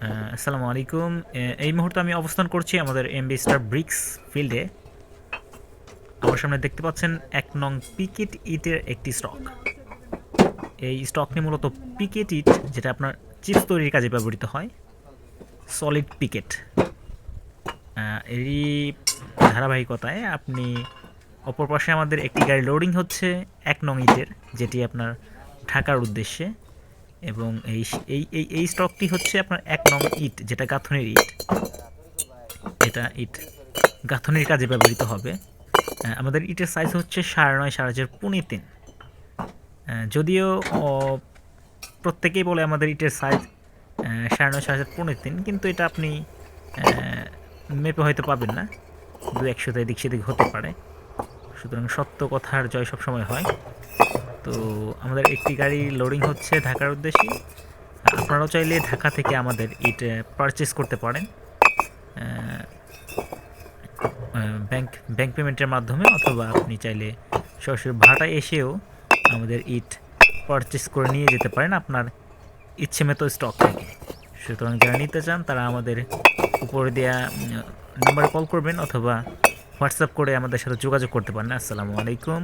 আসসালামু আলাইকুম। এই মুহূর্তে আমি অবস্থান করছি আমাদের এমবি স্টার ব্রিক্স ফিল্ডে। আমার সামনে দেখতে পাচ্ছেন এক নং পিকেট ইটের একটি স্টক। এই স্টকটি মূলত পিকেট ইট, যেটা আপনার চিপস তৈরির কাজে ব্যবহৃত হয়, সলিড পিকেট। এরই ধারাবাহিকতায় আপনি অপর পাশে আমাদের একটি গাড়ি লোডিং হচ্ছে এক নং ইটের, যেটি আপনার ঢাকার উদ্দেশ্যে। এবং এই এই এই স্টকটি হচ্ছে আপনার এক নং ইট, যেটা গাঁথনির ইট। এটা ইট, গাঁথনির কাজে ব্যবহৃত হবে। আমাদের ইটের সাইজ হচ্ছে সাড়ে নয়, সাড়ে চার পুনে তিন। যদিও প্রত্যেকেই বলে আমাদের ইটের সাইজ সাড়ে নয়, সাড়ে চার পুনে তিন, কিন্তু এটা আপনি মেপে হয়তো পাবেন না। দু একশোতে এদিক সেদিক হতে পারে। সুতরাং সত্য কথার জয় সবসময় হয়। তো আমাদের একটি গাড়ি লোডিং হচ্ছে ঢাকার উদ্দেশ্যে। আপনারাও চাইলে ঢাকা থেকে আমাদের ইট পারচেস করতে পারেন। ব্যাংক ব্যাংক পেমেন্টের মাধ্যমে অথবা আপনি চাইলে সরাসরি ভাড়ায় এসেও আমাদের ইট পারচেস করে নিয়ে যেতে পারেন আপনার ইচ্ছে মতো স্টক থেকে। সুতরাং যারা নিতে চান, তারা আমাদের উপরে দেওয়া নাম্বারে কল করবেন অথবা হোয়াটসঅ্যাপ করে আমাদের সাথে যোগাযোগ করতে পারেন। আসসালামু আলাইকুম।